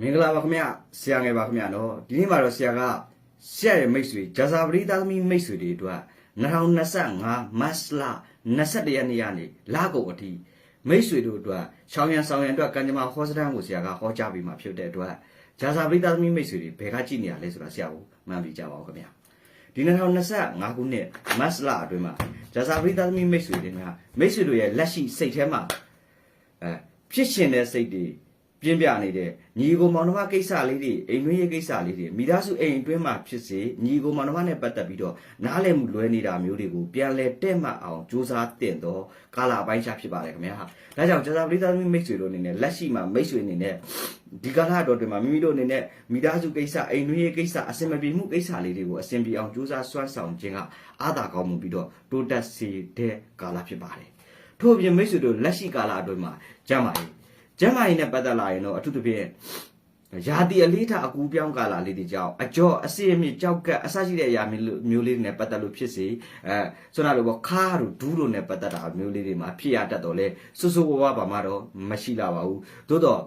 မင်္ဂလာပါခင်ဗျဆရာငယ်ပါခင်ဗျနော်ဒီနေ့မှာတော့ဆရာကဆရာရဲ့မိတ်ဆွေဂျာဇာပရိသသမီမိတ်ဆွေတွေအတွက်2025မတ်လ21ရက်နေ့ကနေလကုန်အထိမိတ်ဆွေတို့အတွက်ရှောင်းရံဆောင်ရံအတွက်ကံကြမ္မာဟောစတန်ကိုဆရာကဟောကြားပြီးမှဖြစ်တဲ့အတွက်ဂျာဇာပရိသသမီမိတ်ဆွေတွေဘယ်ကကြည့်နေရလဲဆိုတာဆရာကိုမှန်ပြီးကြပါဦးခင်ဗျဒီ2025ခုနှစ်မတ်လအတွင်းမှာဂျာဇာပရိသသမီမိတ်ဆွေတွေကမိတ်ဆွေတို့ရဲ့လက်ရှိစိတ်ထဲမှာအဲဖြစ်ရှင်တဲ့စိတ်တွေ ပြင်းပြနေတဲ့ညီကိုမောင်နှမကိစ္စလေးတွေအိမ်တွင်းရေးကိစ္စလေးတွေမိသားစုအိမ်အတွင်းမှာဖြစ်စေညီကိုမောင်နှမနဲ့ပတ်သက်ပြီးတော့နားလည်မှုလွဲနေတာမျိုးတွေကိုပြန်လဲတဲ့မှတ်အောင်စူးစမ်းတင်တော့ကာလာပိုင်းခြားဖြစ်ပါတယ်ခင်ဗျာဒါကြောင့်ကျသာပရိသတ်မိတ်ဆွေတို့အနေနဲ့လက်ရှိမှာမိတ်ဆွေအနေနဲ့ဒီကာလတော်တွင်မှာမိမိတို့အနေနဲ့မိသားစုကိစ္စအိမ်တွင်းရေးကိစ္စအစင်မပြေမှုကိစ္စလေးတွေကိုအစင်ပြေအောင်စူးစမ်းစွမ်းဆောင်ခြင်းကအာသာကောင်းမှုပြီးတော့တိုးတက်စေတဲ့ကာလဖြစ်ပါတယ်ထို့အပြင်မိတ်ဆွေတို့လက်ရှိကာလအတွင်းမှာကျမ်းပါရေး ကျမ်းမာရေးနဲ့ပတ်သက်လာရင်တော့အထူးသဖြင့်ယာတိအလေးထားအကူပြောင်းကာလာလေးတွေကြောင့်အကျော်အစစ်အမြစ်ကြောက်ကပ်အစရှိတဲ့အရာမျိုးလေးတွေနဲ့ပတ်သက်လို့ဖြစ်စေအဲဆိုတော့လို့ပေါ့ခါးတို့ဒူးတို့နဲ့ပတ်သက်တာမျိုးလေးတွေမှာဖြစ်ရတတ်တော့လေဆူဆူဝါးဝါဘာမှတော့မရှိလာပါဘူးသို့တော့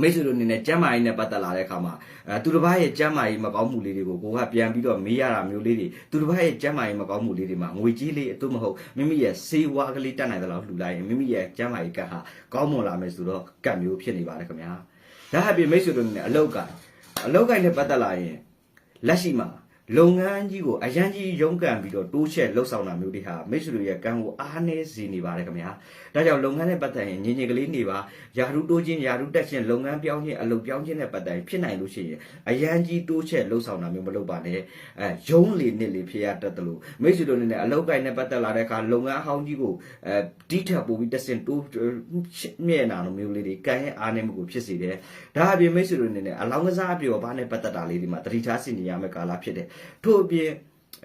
မိတ်ဆွေတို့အနေနဲ့ကျမ်းမာရေးနဲ့ပတ်သက်လာတဲ့အခါမှာအဲသူတစ်ပါးရဲ့ကျမ်းမာရေးမကောင်းမှုလေးတွေကိုကိုကပြန်ပြီးတော့မေးရတာမျိုးလေးတွေသူတစ်ပါးရဲ့ကျမ်းမာရေးမကောင်းမှုလေးတွေမှာငွေကြီးလေးအတူမဟုတ်မိမိရဲ့စေဝါကလေးတတ်နိုင်တဲ့လောက်လှူလိုက်ရင်မိမိရဲ့ကျမ်းမာရေးကတ်ဟာကောင်းမွန်လာမယ်ဆိုတော့ကတ်မျိုးဖြစ်နေပါတယ်ခင်ဗျာဒါအပြင်မိတ်ဆွေတို့အနေနဲ့အလောက်က အလောက်ကိုင်းနဲ့ပတ်သက်လာရင်လက်ရှိမှာ လုပ်ငန်းကြီးကိုအရန်ကြီးရုန်းကန်ပြီးတော့တိုးချက်လှုပ်ဆောင်တာမျိုးတွေဟာမိတ်ဆွေတို့ရဲ့ကံကိုအားနည်းစေနေပါတယ်ခင်ဗျာဒါကြောင့်လုပ်ငန်းနဲ့ပတ်သက်ရင်ညင်ညင်ကလေးနေပါယာရုတိုးချင်းယာရုတက်ချင်းလုပ်ငန်းပြောင်းချင်းအလုပ်ပြောင်းချင်းနဲ့ပတ်သက်ရင်ဖြစ်နိုင်လို့ရှိရင်အရန်ကြီးတိုးချက်လှုပ်ဆောင်တာမျိုးမလုပ်ပါနဲ့အဲရုံးလေနှစ်လေဖြစ်ရတတ်တယ်လို့မိတ်ဆွေတို့အနေနဲ့အလုပ်ကိုင်းနဲ့ပတ်သက်လာတဲ့အခါလုပ်ငန်းအဟောင်းကြီးကိုအဲတိထက်ပို့ပြီးတက်စင်တိုးမြဲ့နာလိုမျိုးလေးတွေကံရဲ့အားနည်းမှုကိုဖြစ်စေတယ်ဒါအပြင်မိတ်ဆွေတို့အနေနဲ့အလောင်းကစားအပြောဘာနဲ့ပတ်သက်တာလေးဒီမှာတတိထားစင်နေရမယ့်ကာလဖြစ်တယ်ထို့အပြင်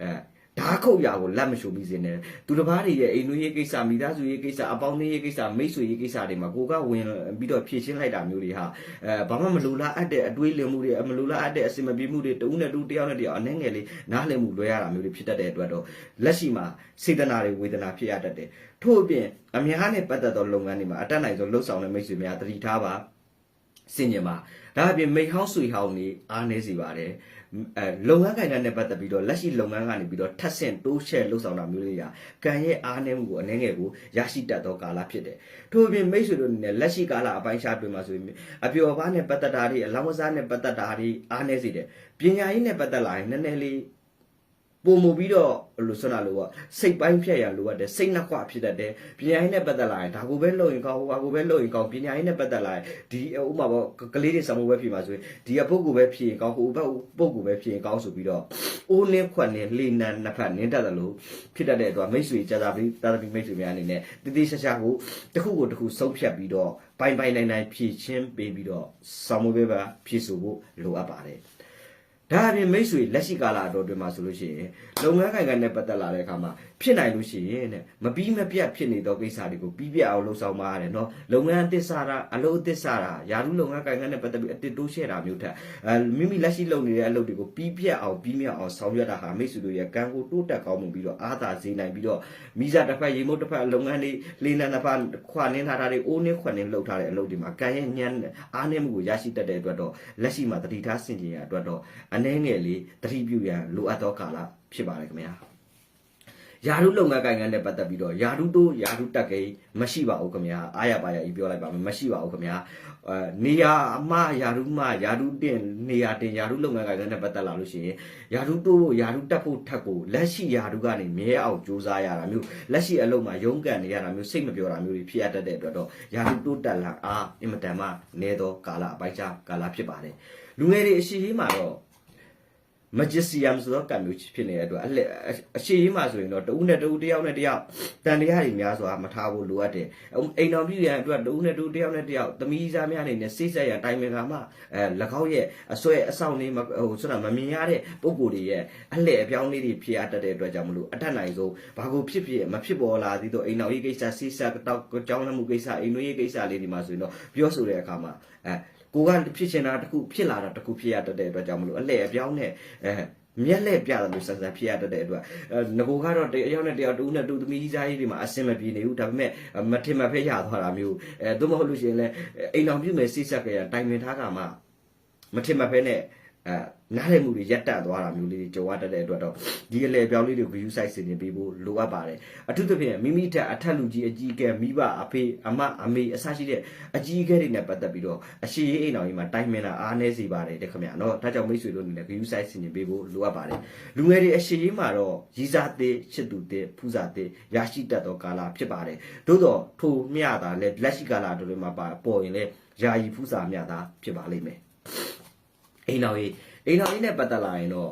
အဲဓာခုတ်ရာကိုလက်မရှုပြီးစင်တယ်သူတစ်ပါးတွေရဲ့အိမ်တွင်းရေးကိစ္စမိသားစုရေးကိစ္စအပေါင်းအသင်းရေးကိစ္စမိတ်ဆွေရေးကိစ္စတွေမှာကိုကဝင်ပြီးတော့ဖြည့်ရှင်းလိုက်တာမျိုးတွေဟာအဲဘာမှမလိုလားအပ်တဲ့အတွေးလင်မှုတွေမလိုလားအပ်တဲ့အစင်မပြေမှုတွေတဦးနဲ့တူတယောက်နဲ့တယောက်အနှဲငယ်လေးနားလည်မှုလွဲရတာမျိုးတွေဖြစ်တတ်တဲ့အတွက်တော့လက်ရှိမှာစေတနာတွေဝေဒနာဖြစ်ရတတ်တယ်ထို့အပြင်အများနဲ့ပတ်သက်သောလုပ်ငန်းတွေမှာအတက်နိုင်ဆုံးလှုပ်ဆောင်တဲ့မိတ်ဆွေများတတိထားပါ စင်ញင်ပါဒါအပြင်မိတ်ဟောင်းဆွေဟောင်းနေအားနေစီပါတယ်အဲလုပ်ငန်းကိုင်တဲ့ပတ်သက်ပြီးတော့လက်ရှိလုပ်ငန်းကနေပြီးတော့ထပ်ဆင့်တိုးချဲ့လှုပ်ဆောင်တာမျိုးလေးရာကံရဲ့အားနည်းမှုကိုအနေငယ်ကိုရရှိတတ်သောကာလဖြစ်တယ်ထို့အပြင်မိတ်ဆွေတို့အနေနဲ့လက်ရှိကာလအပိုင်းခြားတွင်မှာဆိုရင်အပျော်ပါးနဲ့ပတ်သက်တာတွေအလောင်းကစားနဲ့ပတ်သက်တာတွေအားနည်းစေတယ်ပညာရေးနဲ့ပတ်သက်လာရင်နည်းနည်းလေး ပုံမူပြီးတော့လို့ဆွမ်းတာလို့ကစိတ်ပိုင်းဖြတ်ရလိုအပ်တယ်စိတ်နှက်ခွဖြစ်တတ်တယ်ပညာရေးနဲ့ပတ်သက်လာရင်ဒါကိုပဲလုပ်ရင်ကောင်းဟိုကိုပဲလုပ်ရင်ကောင်းပညာရေးနဲ့ပတ်သက်လာရင်ဒီဥမာပေါ့ကလေးတွေစမှုပဲဖြစ်မှာဆိုရင်ဒီအပုတ်ကိုပဲဖြစ်ရင်ကောင်းဟိုဘက်ပုတ်ကိုပဲဖြစ်ရင်ကောင်းဆိုပြီးတော့အိုးနှင်းခွက်နှင်းလှေနံနှစ်ဖက်နင်းတတ်တယ်လို့ဖြစ်တတ်တဲ့အတွက်မိတ်ဆွေကြာကြာပြီးတာသမီမိတ်ဆွေများအနေနဲ့တတိရှာရှာကိုတစ်ခုကိုတစ်ခုဆုံးဖြတ်ပြီးတော့ပိုင်ပိုင်နိုင်နိုင်ဖြည့်ချင်းပေးပြီးတော့ဆောင်းမွေးပဲပါဖြည့်ဆိုဖို့လိုအပ်ပါတယ် ဒါအပြင်မိတ်ဆွေလက်ရှိကာလအတော်တွင်မှာဆိုလို့ရှိရင်လုပ်ငန်းကိုင်ကနဲ့ပတ်သက်လာတဲ့အခါမှာဖြစ်နိုင်လို့ရှိရင်တဲ့မပြီးမပြတ်ဖြစ်နေသောကိစ္စတွေကိုပြီးပြတ်အောင်လှုပ်ဆောင်ပါရတယ်နော်လုပ်ငန်းအသစ်စားတာအလုပ်အသစ်စားတာယာရုလုပ်ငန်းကိုင်ကနဲ့ပတ်သက်ပြီးအတစ်တိုးရှဲတာမျိုးထက်အဲမိမိလက်ရှိလုပ်နေတဲ့အလုပ်တွေကိုပြီးပြတ်အောင်ပြီးမြောက်အောင်ဆောင်ရွက်တာဟာမိတ်ဆွေတို့ရဲ့ကံကိုတိုးတက်ကောင်းမှုပြီးတော့အားသာစေနိုင်ပြီးတော့မိစားတစ်ဖက်ရေမုတ်တစ်ဖက်လုပ်ငန်းလေးလေးနံတစ်ဖက်ခွာနင်းထားတာတွေအိုးနင်းခွနင်းလှုပ်ထားတဲ့အလုပ်တွေမှာကံရဲ့ညံအားနည်းမှုကိုရရှိတတ်တဲ့အတွက်တော့လက်ရှိမှာတတိထားဆင်ခြင်ရအတွက်တော့အနှဲငယ်လေးတတိပြုရန်လိုအပ်သောကာလဖြစ်ပါတယ်ခင်ဗျာယာရုလုပ်ငန်းကိုင်ငန်းနဲ့ပတ်သက်ပြီးတော့ယာရုတို့ယာရုတက်ကိန်းမရှိပါဘူးခင်ဗျာအားရပါရဤပြောလိုက်ပါမယ်မရှိပါဘူးခင်ဗျာအဲနေရာအမယာရုမယာရုတင်နေရာတင်ယာရုလုပ်ငန်းကိုင်ငန်းနဲ့ပတ်သက်လာလို့ရှိရင်ယာရုတို့ယာရုတက်ဖို့ထက်ကိုလက်ရှိယာရုကနေမြဲအောင်စူးစမ်းရတာမျိုးလက်ရှိအလုပ်မှာရုန်းကန်နေရတာမျိုးစိတ်မပြောတာမျိုးတွေဖြစ်ရတတ်တဲ့အတွက်တော့ယာရုတိုးတက်လာအားအင်မတန်မှနေသောကာလအပိုင်းခြားကာလဖြစ်ပါတယ်လူငယ်တွေအရှိကြီးမှာတော့ magician ဆိုတော့ကံမျိုးဖြစ်နေတဲ့အတွက်အလက်အရှိကြီးမှဆိုရင်တော့တဦးနဲ့တဦးတယောက်နဲ့တယောက်တန်တရားတွေများစွာမထားဖို့လိုအပ်တယ်အိမ်တော်ပြည်ရန်အတွက်တဦးနဲ့တဦးတယောက်နဲ့တယောက်သမီးစားများနေနဲ့စိတ်ဆက်ရတိုင်ပင်ကမှအဲ၎င်းရဲ့အစွဲအဆောင်လေးဟိုဆိုတာမမြင်ရတဲ့ပုံကိုယ်တွေရဲ့အလှည့်အပြောင်းလေးတွေဖြစ်ရတတ်တဲ့အတွက်ကြောင့်မလို့အထက်နိုင်ဆုံးဘာကိုဖြစ်ဖြစ်မဖြစ်ပေါ်လာသေးတော့အိမ်တော်ရေးကိစ္စစိတ်ဆက်တောက်ကြောင်းလမှုကိစ္စအိမ်တော်ရေးကိစ္စလေးတွေမှာဆိုရင်တော့ပြောဆိုတဲ့အခါမှာအဲ ကိုကဖြစ်ချင်တာတခုဖြစ်လာတာတခုဖြစ်ရတတ်တဲ့အတွက်ကြောင့်မလို့အလှည့်အပြောင်းနဲ့အဲမျက်လက်ပြတယ်လို့ဆက်ဆက်ဖြစ်ရတတ်တဲ့အတွက်ငကိုကတော့တယောက်နဲ့တယောက်တူနဲ့တူသမီးကြီးစားကြီးတွေမှာအဆင်မပြေနေဘူးဒါပေမဲ့မထင်မှဖက်ရသွားတာမျိုးအဲသို့မဟုတ်လို့ရှိရင်လည်းအိမ်တော်ပြုမယ်စိတ်ဆက်ကြရတိုင်ပင်ထားကမှမထင်မှတ်ဖဲနဲ့ အဲနားလည်မှုတွေရက်တက်သွားတာမျိုးလေးတွေကြုံရတတ်တဲ့အတွက်တော့ဒီအလေပြောင်းလေးတွေကို view site ဆင်နေပေးဖို့လိုအပ်ပါတယ်အထူးသဖြင့်မိမိထက်အထက်လူကြီးအကြီးအကဲမိဘအဖေအမအမေအစရှိတဲ့အကြီးအကဲတွေနဲ့ပတ်သက်ပြီးတော့အရှိရေးအိမ်တော်ကြီးမှာတိုင်းမင်းတာအားနည်းစေပါတယ်တဲ့ခင်ဗျာနော်ဒါကြောင့်မိတ်ဆွေတို့အနေနဲ့ view site ဆင်နေပေးဖို့လိုအပ်ပါတယ်လူငယ်တွေအရှိရေးမှာတော့ရီစာသေးချစ်သူသေးဖူးစာသေးရရှိတတ်သောကာလဖြစ်ပါတယ်သို့တော့ထိုမျှတာလဲလက်ရှိကာလတို့တွေမှာပါပေါ်ရင်လဲယာယီဖူးစာမျှတာဖြစ်ပါလိမ့်မယ် အိမ်တော်ကြီးအိမ်တော်ကြီးနဲ့ပတ်သက်လာရင်တော့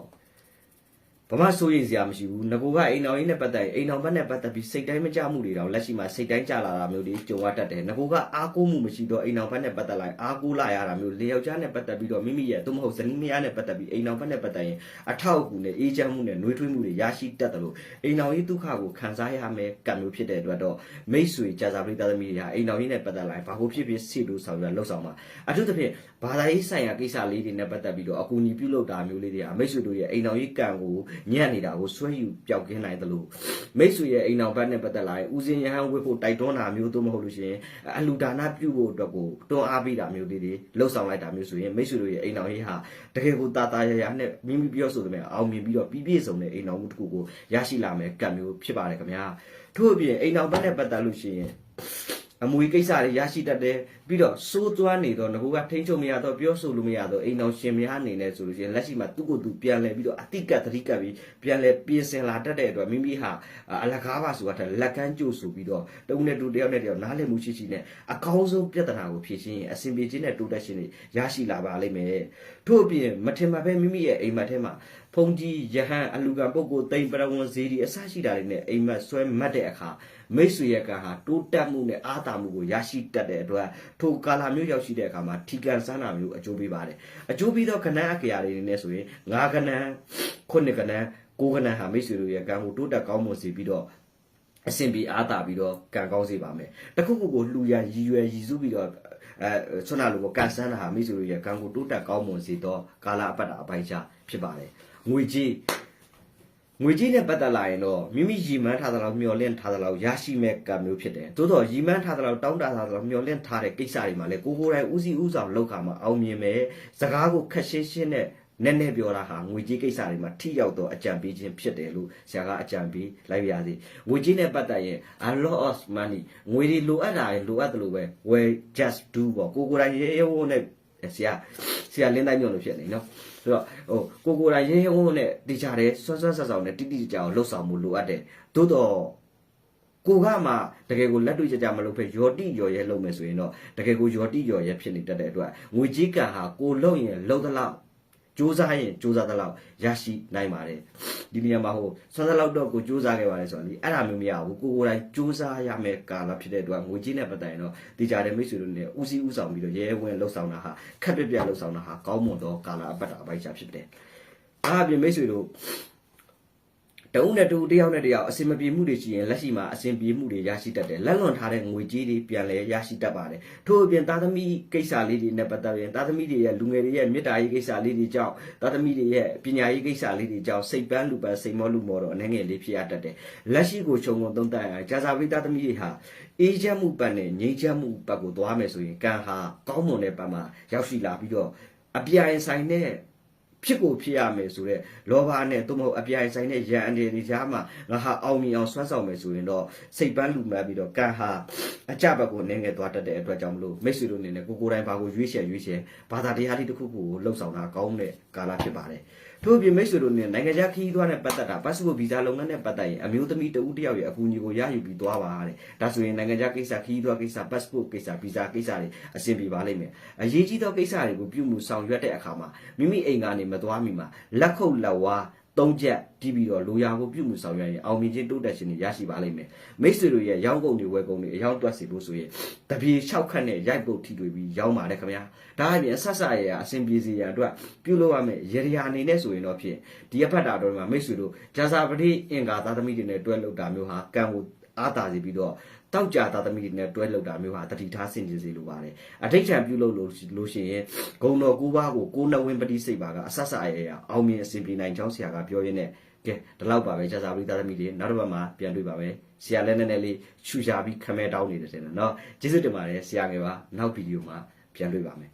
ဘာမှစိုးရိမ်စရာမရှိဘူးငကိုကအိမ်တော်ကြီးနဲ့ပတ်သက်ရင်အိမ်တော်ဘက်နဲ့ပတ်သက်ပြီးစိတ်တိုင်းမကြမှုတွေတော့လက်ရှိမှာစိတ်တိုင်းကြလာတာမျိုးတွေကြုံရတတ်တယ်ငကိုကအားကိုးမှုမရှိတော့အိမ်တော်ဘက်နဲ့ပတ်သက်လာရင်အားကိုးလာရတာမျိုးလေယောက်ျားနဲ့ပတ်သက်ပြီးတော့မိမိရဲ့သို့မဟုတ်ဇနီးမယားနဲ့ပတ်သက်ပြီးအိမ်တော်ဘက်နဲ့ပတ်သက်ရင်အထောက်အကူနဲ့အေးချမ်းမှုနဲ့နှွေးထွေးမှုတွေရရှိတတ်တယ်လို့အိမ်တော်ကြီးဒုက္ခကိုခံစားရမယ်ကံမျိုးဖြစ်တဲ့အတွက်တော့မိတ်ဆွေကြာစာပရိသတ်သမီးတွေဟာအိမ်တော်ကြီးနဲ့ပတ်သက်လာရင်ဘာလို့ဖြစ်ဖြစ်စီလို့ဆောင်ရလှုပ်ဆောင်ပါအထူးသဖြင့်ဘာသာရေးဆိုင်ရာကိစ္စလေးတွေနဲ့ပတ်သက်ပြီးတော့အကူအညီပြုလုပ်တာမျိုးလေးတွေဟာမိတ်ဆွေတို့ရဲ့အိမ်တော်ကြီးကံကိုညံ့နေတာကိုဆွဲယူပျောက်ကင်းနိုင်တယ်လို့မိတ်ဆွေရဲ့အိမ်တော်ဘက်နဲ့ပတ်သက်လာရင်ဦးစင်ရဟန်းဝတ်ဖို့တိုက်တွန်းတာမျိုးသို့မဟုတ်လို့ရှိရင်အလူဒါနပြုဖို့အတွက်ကိုတွန်းအားပေးတာမျိုးလေးတွေလှုပ်ဆောင်လိုက်တာမျိုးဆိုရင်မိတ်ဆွေတို့ရဲ့အိမ်တော်ကြီးဟာတကယ်ကိုတာတာရရနဲ့မိမိပြောဆိုတဲ့မဲ့အောင်မြင်ပြီးတော့ပြည့်ပြည့်စုံတဲ့အိမ်တော်မှုတစ်ခုကိုရရှိလာမယ်ကံမျိုးဖြစ်ပါတယ်ခင်ဗျာထို့အပြင်အိမ်တော်ဘက်နဲ့ပတ်သက်လို့ရှိရင်အမွေကိစ္စတွေရရှိတတ်တယ် ပြီးတော့စိုးသွမ်းနေတော့ငကူကထိန်းချုပ်မရတော့ပြောဆိုလို့မရတော့အိမ်တော်ရှင်များအနေနဲ့ဆိုလို့ရှိရင်လက်ရှိမှာသူ့ကိုယ်သူပြန်လဲပြီးတော့အတိကတ်သတိကပ်ပြီးပြန်လဲပြင်ဆင်လာတတ်တဲ့အတွက်မိမိဟာအလကားပါဆိုတာထက်လက်ကမ်းကြိုးဆိုပြီးတော့တဦးနဲ့တူတယောက်နဲ့တယောက်နားလည်မှုရှိရှိနဲ့အကောင်းဆုံးပြဿနာကိုဖြေရှင်းရင်အဆင်ပြေခြင်းနဲ့တိုးတက်ခြင်းတွေရရှိလာပါလိမ့်မယ်ထို့အပြင်မထင်မှတ်ပဲမိမိရဲ့အိမ်မက်ထဲမှာဖုန်ကြီးယဟန်အလူကပုဂ္ဂိုလ်တိမ်ပရဝံဇေဒီအစရှိတာတွေနဲ့အိမ်မက်ဆွဲမှတ်တဲ့အခါမိတ်ဆွေရဲ့ကံဟာတိုးတက်မှုနဲ့အားသာမှုကိုရရှိတတ်တဲ့အတွက်ထိုကာလာမျိုးရောက်ရှိတဲ့အခါမှာထီကန်ဆန်းတာမျိုးအကျိုးပေးပါတယ်အကျိုးပေးသောကဏ္ဍအကရာတွေနဲ့ဆိုရင်ငါးကဏ္ဍခုနှစ်ကဏ္ဍကိုးကဏ္ဍဟာမိတ်ဆွေတို့ရဲ့ကံကိုတိုးတက်ကောင်းမွန်စေပြီးတော့အဆင်ပြေအားသာပြီးတော့ကံကောင်းစေပါမယ်တခုခုကိုလှူရန်ရည်ရွယ်ရည်စူးပြီးတော့အဲဆွမ်းနာလိုကိုကန်ဆန်းတာဟာမိတ်ဆွေတို့ရဲ့ကံကိုတိုးတက်ကောင်းမွန်စေတော့ကာလအပတ်တာအပိုင်းခြားဖြစ်ပါတယ်ငွေကြီး ငွေကြီးနဲ့ပတ်သက်လာရင်တော့မိမိရီမန်းထားသလောက်မျောလင့်ထားသလောက်ရရှိမဲ့ကံမျိုးဖြစ်တယ်။သို့တော့ရီမန်းထားသလောက်တောင်းတထားသလောက်မျောလင့်ထားတဲ့ကိစ္စတွေမှာလည်းကိုကိုယ်တိုင်ဦးစီးဦးဆောင်လုပ်ခါမှာအောင်မြင်မယ်။စကားကိုခက်ရှင်းရှင်းနဲ့နည်းနည်းပြောတာဟာငွေကြီးကိစ္စတွေမှာထိရောက်တော့အကြံပေးခြင်းဖြစ်တယ်လို့ဆရာကအကြံပေးလိုက်ပါရစေ။ငွေကြီးနဲ့ပတ်သက်ရင် a lot of money ငွေတွေလိုအပ်တာတွေလိုအပ်တယ်လို့ပဲ well just do ပေါ့ကိုကိုယ်တိုင်ရေရေဝုန်းနဲ့ဆရာဆရာလင်းတိုင်းညွန့်လို့ဖြစ်နေနော် ဆိုတော့ဟိုကိုကိုယ်တိုင်ရေရေဝုန်းနဲ့တေချာတယ်ဆွမ်းဆွမ်းဆက်ဆောင်နဲ့တိတိကျကျအောင်လှုပ်ဆောင်မှုလိုအပ်တယ်သို့တော့ကိုကမှတကယ်ကိုလက်တွေ့ကြကြမလုပ်ဖက်ယော်တိယော်ရဲလုပ်မယ်ဆိုရင်တော့တကယ်ကိုယော်တိယော်ရဲဖြစ်နေတတ်တဲ့အတွက်ငွေကြီးကံဟာကိုလုံရင်လုံသလောက် စူးစမ်းရင်စူးစမ်းသလောက်ရရှိနိုင်ပါတယ်ဒီနေရာမှာဟိုဆွမ်းသလောက်တော့ကိုစူးစမ်းခဲ့ပါတယ်ဆိုတော့လေအဲ့ဒါမျိုးမရဘူးကိုကိုယ်တိုင်စူးစမ်းရမယ်ကာလဖြစ်တဲ့အတွက်ငွေကြီးနဲ့ပတ်သက်ရင်တော့တေချာတဲ့မိတ်ဆွေတို့နဲ့ဦးစီးဦးဆောင်ပြီးတော့ရဲရဲဝင်းလှုပ်ဆောင်တာဟာခက်ပြပြလှုပ်ဆောင်တာဟာကောင်းမွန်သောကာလအပတ်တာအပိုက်ချဖြစ်တယ်အားအပြင်မိတ်ဆွေတို့ တအုပ်နဲ့တူတယောက်နဲ့တယောက်အစင်မပြေမှုတွေရှိရင်လက်ရှိမှာအစင်ပြေမှုတွေရရှိတတ်တယ်လက်လွန်ထားတဲ့ငွေကြေးတွေပြန်လဲရရှိတတ်ပါတယ်ထို့အပြင်သားသမီးကိစ္စလေးတွေနဲ့ပတ်သက်ရင်သားသမီးတွေရဲ့လူငယ်တွေရဲ့မေတ္တာရေးကိစ္စလေးတွေကြောင့်သားသမီးတွေရဲ့ပညာရေးကိစ္စလေးတွေကြောင့်စိတ်ပန်းလူပန်းစိတ်မောလူမောတော့အနေငယ်လေးဖြစ်ရတတ်တယ်လက်ရှိကိုခြုံငုံသုံးသပ်ရကြာစာပိသားသမီးတွေဟာအေးချမ်းမှုပတ်နဲ့ငြိမ်းချမ်းမှုပတ်ကိုသွားမယ်ဆိုရင်ကံဟာကောင်းမွန်တဲ့ပတ်မှာရောက်ရှိလာပြီးတော့အပြိုင်ဆိုင်တဲ့ ဖြစ်ကိုဖြစ်ရမယ်ဆိုတော့လောဘနဲ့သို့မဟုတ်အပြိုင်ဆိုင်တဲ့ရန်အနေဒီကြားမှာငါဟာအောင်မြင်အောင်ဆွမ်းဆောင်မယ်ဆိုရင်တော့စိတ်ပန်းလူမှတ်ပြီးတော့ကံဟာအကြဘက်ကိုနင်းငယ်သွားတတ်တဲ့အတွက်ကြောင့်မလို့မိတ်ဆွေတို့အနေနဲ့ကိုကိုယ်တိုင်ဘာကိုရွေးချယ်ရွေးချယ်ဘာသာတရားလေးတစ်ခုခုကိုလှုပ်ဆောင်တာကောင်းတဲ့ကာလဖြစ်ပါတယ် ထို့အပြင်မိတ်ဆွေတို့အနေနဲ့နိုင်ငံခြားခရီးသွားနဲ့ပတ်သက်တာ passport visa လုပ်ငန်းနဲ့ပတ်သက်ရင်အမျိုးသမီးတဦးတစ်ယောက်ရဲ့အကူအညီကိုရယူပြီးသွားပါတဲ့ဒါဆိုရင်နိုင်ငံခြားကိစ္စခရီးသွားကိစ္စ passport ကိစ္စ visa ကိစ္စတွေအဆင်ပြေပါလိမ့်မယ်အရေးကြီးသောကိစ္စတွေကိုပြုမှုဆောင်ရွက်တဲ့အခါမှာမိမိအိမ်ကနေမသွားမီမှာလက်ခုပ်လက်ဝါး သုံးချက်တီးပြီးတော့လိုရာကိုပြုမှုဆောင်ရွက်ရင်အောင်မြင်ခြင်းတိုးတက်ခြင်းတွေရရှိပါလိမ့်မယ်မိတ်ဆွေတို့ရဲ့ရောင်းကုန်တွေဝယ်ကုန်တွေအယောင်တွက်စီဖို့ဆိုရင်တပြေ၆ခတ်နဲ့ရိုက်ပုတ်ထိတွေ့ပြီးရောင်းပါတယ်ခင်ဗျာဒါအပြင်ဆက်ဆက်ရရအဆင်ပြေစေရန်အတွက်ပြုလုပ်ရမယ်ရေရာအနေနဲ့ဆိုရင်တော့ဖြင့်ဒီအဖက်တာတော်မှာမိတ်ဆွေတို့ဂျာစာပတိအင်္ဂါသာသမီတွေနဲ့တွဲလုပ်တာမျိုးဟာကံကိုအားသာစေပြီးတော့ တောက်ကြသားသမီးတွေနဲ့တွဲလောက်တာမျိုးဟာတတိထားဆင်ခြင်စေလိုပါတယ်အဋိဋ္ဌံပြုလုပ်လို့လို့ရှိရင်ဂုံတော်ကိုးပါးကိုကိုနဝင်းပတိစိတ်ပါကအဆက်ဆက်အရရအောင်မြင်အစဉ်ပြေနိုင်ချောင်းဆရာကပြောရင်းနဲ့ကဲဒီလောက်ပါပဲကျစားပရိသတ်သမီးတွေနောက်တစ်ပတ်မှာပြန်တွေ့ပါမယ်ဆရာလည်းနည်းနည်းလေးရှူရှာပြီးခမဲတောင်းနေတယ်တဲ့နော်ကျေးဇူးတင်ပါတယ်ဆရာငယ်ပါနောက်ဗီဒီယိုမှာပြန်တွေ့ပါမယ်